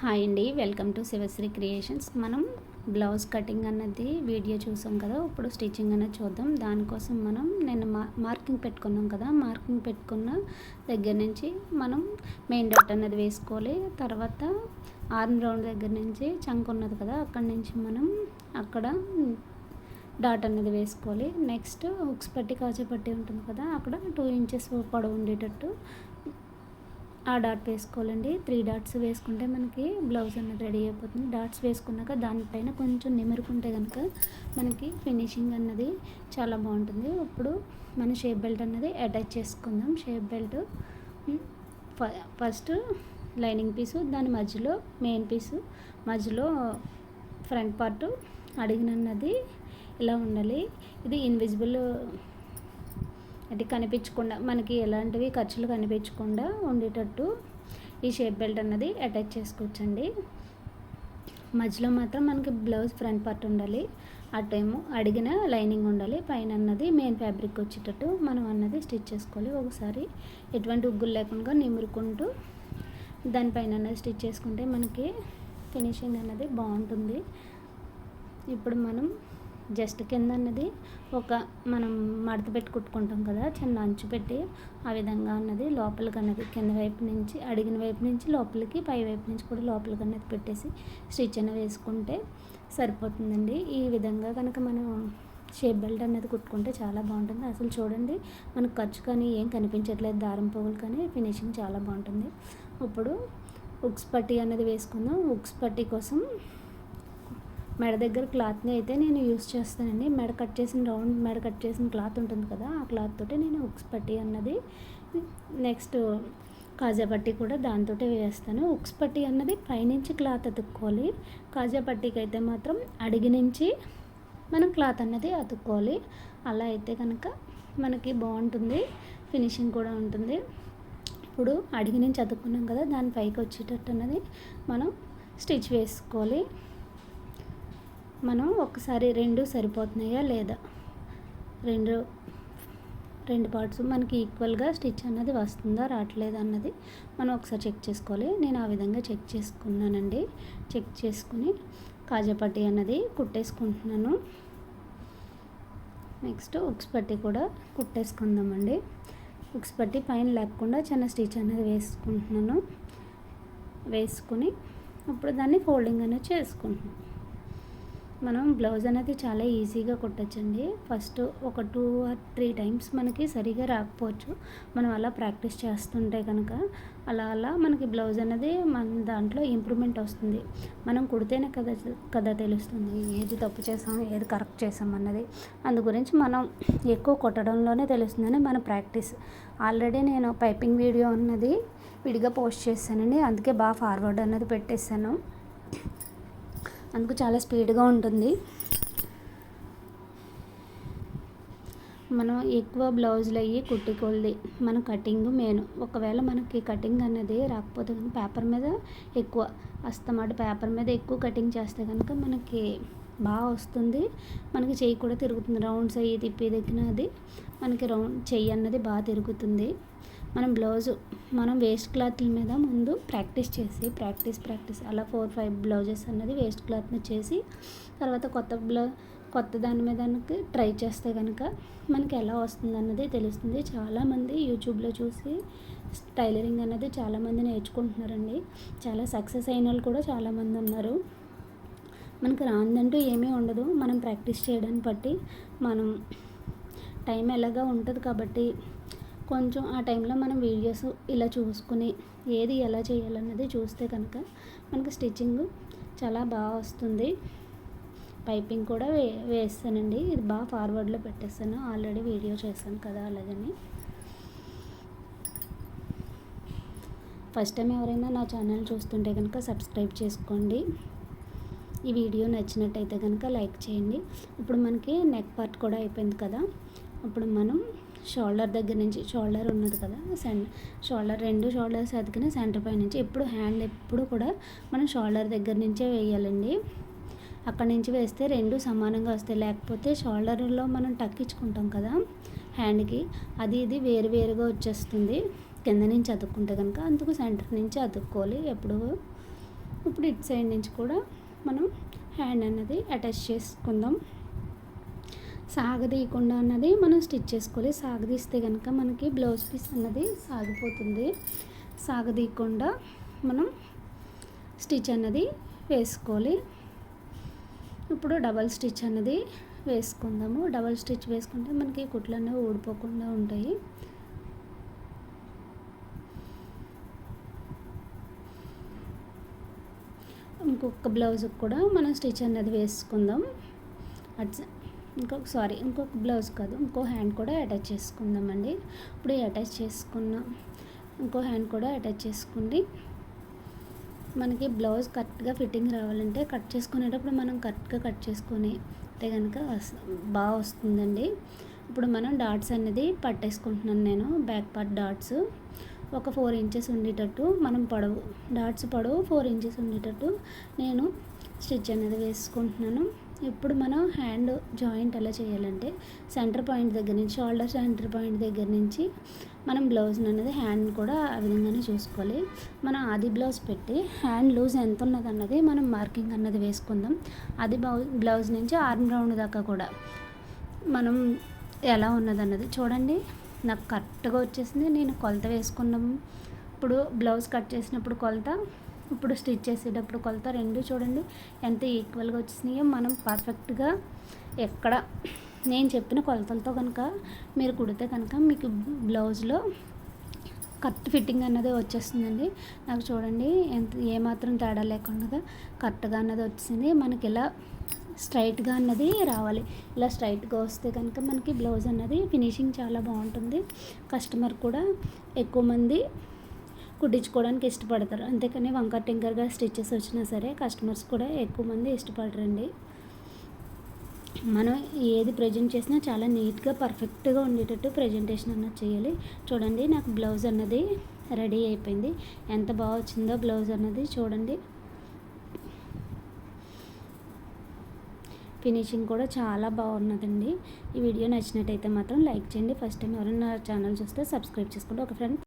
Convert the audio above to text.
Hi అండి welcome to Sivasri creations. మనం blouse cutting అన్నది వీడియో చూసాం కదా ఇప్పుడు స్టిచ్చింగ్ అనేది చూద్దాం. దానికోసం మనం నేను మా మార్కింగ్ పెట్టుకున్నాం కదా మార్కింగ్ పెట్టుకున్న దగ్గర నుంచి మనం మెయిన్ డాట్ అన్నది వేసుకోవాలి. తర్వాత ఆర్మ్ రౌండ్ దగ్గర నుంచి చంక్ ఉన్నది కదా అక్కడి నుంచి మనం అక్కడ డాట్ అనేది వేసుకోవాలి. నెక్స్ట్ హుక్స్ పట్టి కాచే పట్టి ఉంటుంది కదా అక్కడ టూ ఇంచెస్ పొడవు ఉండేటట్టు ఆ డాట్ వేసుకోవాలండి. త్రీ డాట్స్ వేసుకుంటే మనకి బ్లౌజ్ అనేది రెడీ అయిపోతుంది. డాట్స్ వేసుకున్నాక దానిపైన కొంచెం నిమురుకుంటే కనుక మనకి ఫినిషింగ్ అన్నది చాలా బాగుంటుంది. ఇప్పుడు మన షేప్ బెల్ట్ అన్నది అటాచ్ చేసుకుందాం. Shape belt first lining piece దాని మధ్యలో మెయిన్ పీసు మధ్యలో ఫ్రంట్ పార్ట్ అడిగినన్నది ఇలా ఉండాలి. ఇది ఇన్విజిబుల్ అది కనిపించకుండా మనకి ఎలాంటివి ఖర్చులు కనిపించకుండా ఉండేటట్టు ఈ షేప్ బెల్ట్ అన్నది అటాచ్ చేసుకోవచ్చండి. మధ్యలో మాత్రం మనకి బ్లౌజ్ ఫ్రంట్ పార్ట్ ఉండాలి అటేమో అడిగిన లైనింగ్ ఉండాలి పైన అన్నది మెయిన్ ఫ్యాబ్రిక్ వచ్చేటట్టు మనం అన్నది స్టిచ్ చేసుకోవాలి. ఒకసారి ఎటువంటి ఉగ్గులు లేకుండా నిమురుకుంటూ దానిపైన అన్నది స్టిచ్ చేసుకుంటే మనకి ఫినిషింగ్ అన్నది బాగుంటుంది. ఇప్పుడు మనం జస్ట్ కింద అన్నది ఒక మనం మడత పెట్టి కుట్టుకుంటాం కదా చిన్న అంచు పెట్టి ఆ విధంగా అన్నది లోపలికి అన్నది కింద వైపు నుంచి అడిగిన వైపు నుంచి లోపలికి పై వైపు నుంచి కూడా లోపలికి అన్నది పెట్టేసి స్టిచ్ అనేది వేసుకుంటే సరిపోతుందండి. ఈ విధంగా కనుక మనం షేప్ బెల్ట్ అనేది కుట్టుకుంటే చాలా బాగుంటుంది. అసలు చూడండి మనకు ఖర్చు కానీ ఏం కనిపించట్లేదు దారం పువ్వులు కానీ ఫినిషింగ్ చాలా బాగుంటుంది. ఇప్పుడు ఉక్స్ పట్టి అనేది వేసుకుందాం. ఉక్స్ పట్టి కోసం మెడ దగ్గర క్లాత్ని అయితే నేను యూస్ చేస్తానండి. మెడ కట్ చేసిన రౌండ్ మెడ కట్ చేసిన క్లాత్ ఉంటుంది కదా ఆ క్లాత్ తోటి నేను ఉక్స్ పట్టి అన్నది. నెక్స్ట్ కాజా పట్టి కూడా దాంతో వేస్తాను. ఉక్స్ పట్టి అన్నది పైనుంచి క్లాత్ అతుక్కోవాలి. కాజా పట్టీకి అయితే మాత్రం అడిగి నుంచి మనం క్లాత్ అన్నది అతుక్కోవాలి. అలా అయితే కనుక మనకి బాగుంటుంది. ఫినిషింగ్ కూడా ఉంటుంది. ఇప్పుడు అడిగి నుంచి అతుక్కున్నాం కదా దాని పైకి వచ్చేటట్టు అన్నది మనం స్టిచ్ వేసుకోవాలి. మనం ఒకసారి రెండు సరిపోతున్నాయా లేదా? రెండు రెండు పార్ట్స్ మనకి ఈక్వల్గా స్టిచ్ అన్నది వస్తుందా రావట్లేదా అన్నది మనం ఒకసారి చెక్ చేసుకోవాలి. నేను ఆ విధంగా చెక్ చేసుకున్నానండి. చెక్ చేసుకుని కాజాపట్టి అన్నది కుట్టేసుకుంటున్నాను. నెక్స్ట్ ఉక్స్ పట్టి కూడా కుట్టేసుకుందామండి. ఉక్స్ పట్టి పైన లేకుండా చిన్న స్టిచ్ అనేది వేసుకుంటున్నాను. వేసుకుని ఇప్పుడు దాన్ని ఫోల్డింగ్ అనేది చేసుకుంటున్నాను. మనం బ్లౌజ్ అనేది చాలా ఈజీగా కుట్టచ్చండి. ఫస్ట్ ఒక టూ ఆర్ త్రీ టైమ్స్ మనకి సరిగా రాకపోవచ్చు. మనం అలా ప్రాక్టీస్ చేస్తుంటే కనుక అలా అలా మనకి బ్లౌజ్ అనేది మన దాంట్లో ఇంప్రూవ్మెంట్ వస్తుంది. మనం కుడితేనే కదా కదా తెలుస్తుంది ఏది తప్పు చేసాం ఏది కరెక్ట్ చేసాం అన్నది. అందు గురించి మనం ఎక్కువ కొట్టడంలోనే తెలుస్తుందని మన ప్రాక్టీస్. ఆల్రెడీ నేను పైపింగ్ వీడియో అన్నది విడిగా పోస్ట్ చేశానండి. అందుకే బాగా ఫార్వర్డ్ అన్నది పెట్టేశాను. అందుకు చాలా స్పీడ్గా ఉంటుంది. మనం ఎక్కువ బ్లౌజులు అయ్యి కుట్టుకోల్ది మన కటింగ్ మెయిన్ ఒకవేళ మనకి కటింగ్ అనేది రాకపోతే కనుక పేపర్ మీద ఎక్కువ అస్తమాట పేపర్ మీద ఎక్కువ కటింగ్ చేస్తే కనుక మనకి బాగా వస్తుంది. మనకి చెయ్యి కూడా తిరుగుతుంది. రౌండ్స్ అయ్యి తిప్పి దగ్గర మనకి రౌండ్ చెయ్యి అన్నది బాగా తిరుగుతుంది. మనం బ్లౌజు మనం వేస్ట్ క్లాత్ల మీద ముందు ప్రాక్టీస్ చేసి ప్రాక్టీస్ ప్రాక్టీస్ అలా ఫోర్ ఫైవ్ బ్లౌజెస్ అన్నది వేస్ట్ క్లాత్ని చేసి తర్వాత కొత్త బ్లౌ కొత్త దాని మీద ట్రై చేస్తే కనుక మనకి ఎలా వస్తుంది అన్నది తెలుస్తుంది. చాలామంది యూట్యూబ్లో చూసి టైలరింగ్ అనేది చాలామంది నేర్చుకుంటున్నారండి. చాలా సక్సెస్ అయిన వాళ్ళు కూడా చాలామంది ఉన్నారు. మనకు రాందంటూ ఏమీ ఉండదు. మనం ప్రాక్టీస్ చేయడాన్ని బట్టి మనం టైం ఎలాగా ఉంటుంది కాబట్టి కొంచెం ఆ టైంలో మనం వీడియోస్ ఇలా చూసుకుని ఏది ఎలా చేయాలన్నది చూస్తే కనుక మనకి స్టిచ్చింగ్ చాలా బాగా వస్తుంది. పైపింగ్ కూడా వే వేస్తానండి. ఇది బాగా ఫార్వర్డ్లో పెట్టేస్తాను. ఆల్రెడీ వీడియో చేశాను కదా అలాగని. ఫస్ట్ టైం ఎవరైనా నా ఛానల్ చూస్తుంటే కనుక సబ్స్క్రైబ్ చేసుకోండి. ఈ వీడియో నచ్చినట్టయితే కనుక లైక్ చేయండి. ఇప్పుడు మనకి నెక్ పార్ట్ కూడా అయిపోయింది కదా. ఇప్పుడు మనం షోల్డర్ దగ్గర నుంచి షోల్డర్ ఉన్నది కదా సెన్ షోల్డర్ రెండు షోల్డర్స్ అతికిన సెంటర్ పై నుంచి ఎప్పుడు హ్యాండ్ ఎప్పుడు కూడా మనం షోల్డర్ దగ్గర నుంచే వేయాలండి. అక్కడి నుంచి వేస్తే రెండు సమానంగా వస్తాయి. లేకపోతే షోల్డర్లో మనం టక్కించుకుంటాం కదా హ్యాండ్కి అది ఇది వేరు వేరుగా వచ్చేస్తుంది. కింద నుంచి అతుక్కుంటే కనుక అందుకు సెంటర్ నుంచి అతుక్కోవాలి. ఎప్పుడు ఇప్పుడు ఇటు సైడ్ నుంచి కూడా మనం హ్యాండ్ అన్నది అటాచ్ చేసుకుందాం. సాగదీయకుండా అన్నది మనం స్టిచ్ చేసుకోవాలి. సాగదీస్తే కనుక మనకి బ్లౌజ్ పీస్ అన్నది సాగిపోతుంది. సాగదీయకుండా మనం స్టిచ్ అన్నది వేసుకోవాలి. ఇప్పుడు డబల్ స్టిచ్ అన్నది వేసుకుందాము. డబల్ స్టిచ్ వేసుకుంటే మనకి కుట్లు అనేవి ఊడిపోకుండా ఉంటాయి. ఇంకొక బ్లౌజ్కి కూడా మనం స్టిచ్ అనేది వేసుకుందాం. అట్ ఇంకొక సారీ ఇంకొక బ్లౌజ్ కాదు ఇంకో హ్యాండ్ కూడా అటాచ్ చేసుకుందామండి. ఇప్పుడు అటాచ్ చేసుకున్నాం. ఇంకో హ్యాండ్ కూడా అటాచ్ చేసుకోండి మనకి బ్లౌజ్ కరెక్ట్గా ఫిట్టింగ్ రావాలంటే కట్ చేసుకునేటప్పుడు మనం కరెక్ట్గా కట్ చేసుకొని అంటే కనుక బాగా వస్తుందండి. ఇప్పుడు మనం డాట్స్ అనేది పట్టేసుకుంటున్నాను నేను బ్యాక్ పార్ట్ డాట్స్. ఒక ఫోర్ ఇంచెస్ ఉండేటట్టు మనం పొడవు డాట్స్ పొడవు ఫోర్ ఇంచెస్ ఉండేటట్టు నేను స్టిచ్ అనేది వేసుకుంటున్నాను. ఇప్పుడు మనం హ్యాండ్ జాయింట్ ఎలా చేయాలంటే సెంటర్ పాయింట్ దగ్గర నుంచి షోల్డర్ సెంటర్ పాయింట్ దగ్గర నుంచి మనం బ్లౌజ్ అనేది హ్యాండ్ కూడా ఆ విధంగానే చూసుకోవాలి. మనం అది బ్లౌజ్ పెట్టి హ్యాండ్ లూజ్ ఎంత ఉన్నది అన్నది మనం మార్కింగ్ అన్నది వేసుకుందాం. అది బ్లౌజ్ నుంచి ఆర్మ్ రౌండ్ దాకా కూడా మనం ఎలా ఉన్నది అన్నది చూడండి. నాకు కరెక్ట్గా వచ్చేసింది. నేను కొలత వేసుకున్నాం ఇప్పుడు బ్లౌజ్ కట్ చేసినప్పుడు కొలత ఇప్పుడు స్టిచ్ చేసేటప్పుడు కొలత రెండు చూడండి. ఎంత ఈక్వల్గా వచ్చినాయో మనం పర్ఫెక్ట్గా ఎక్కడ నేను చెప్పిన కొలతలతో కనుక మీరు కుడితే కనుక మీకు బ్లౌజ్లో కరెక్ట్ ఫిట్టింగ్ అన్నది వచ్చేస్తుందండి. నాకు చూడండి ఎంత ఏమాత్రం తేడా లేకుండా కరెక్ట్గా అన్నది వచ్చింది. మనకి ఇలా స్ట్రైట్గా అన్నది రావాలి. ఇలా స్ట్రైట్గా వస్తే కనుక మనకి బ్లౌజ్ అన్నది ఫినిషింగ్ చాలా బాగుంటుంది. కస్టమర్ కూడా ఎక్కువ మంది కుట్టించుకోవడానికి ఇష్టపడతారు. అంతేకాని వంకర్ టింకర్గా స్టిచ్చెస్ వచ్చినా సరే కస్టమర్స్ కూడా ఎక్కువ మంది ఇష్టపడరండి. మనం ఏది ప్రజెంట్ చేసినా చాలా నీట్గా పర్ఫెక్ట్గా ఉండేటట్టు ప్రజెంటేషన్ అన్నది చేయాలి. చూడండి నాకు బ్లౌజ్ అన్నది రెడీ అయిపోయింది. ఎంత బాగా వచ్చిందో బ్లౌజ్ అన్నది చూడండి. ఫినిషింగ్ కూడా చాలా బాగున్నదండి. ఈ వీడియో నచ్చినట్టయితే మాత్రం లైక్ చేయండి. ఫస్ట్ టైం ఎవరైనా ఛానల్ చూస్తే సబ్స్క్రైబ్ చేసుకోండి. ఒక ఫ్రెండ్